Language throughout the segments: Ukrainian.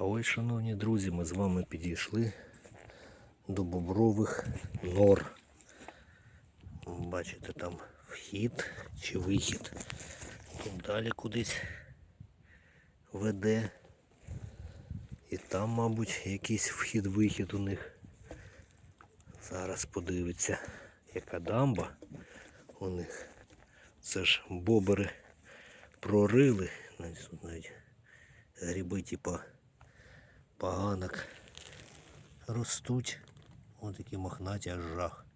А ось, шановні друзі, ми з вами підійшли до бобрових нор. Бачите, там вхід чи вихід. Тут далі кудись веде. І там, мабуть, якийсь вхід-вихід у них. Зараз подивиться, яка дамба у них. Це ж бобери прорили. Навіть гриби типу поганок ростуть. Ось такі мохнаті аж жах.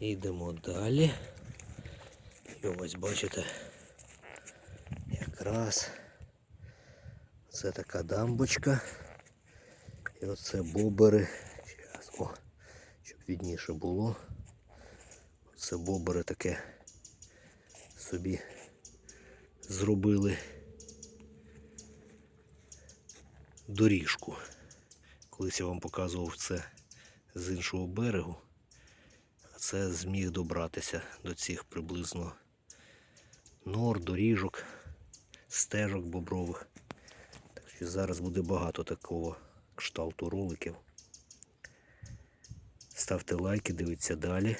Йдемо далі. І ось бачите, якраз це така дамбочка. І оце бобери. Зараз, щоб відніше було. Це бобери таке собі зробили доріжку. Колись я вам показував це з іншого берегу. А це зміг добратися до цих приблизно нор, доріжок, стежок бобрових. Так що зараз буде багато такого кшталту роликів. Ставте лайки, дивіться далі.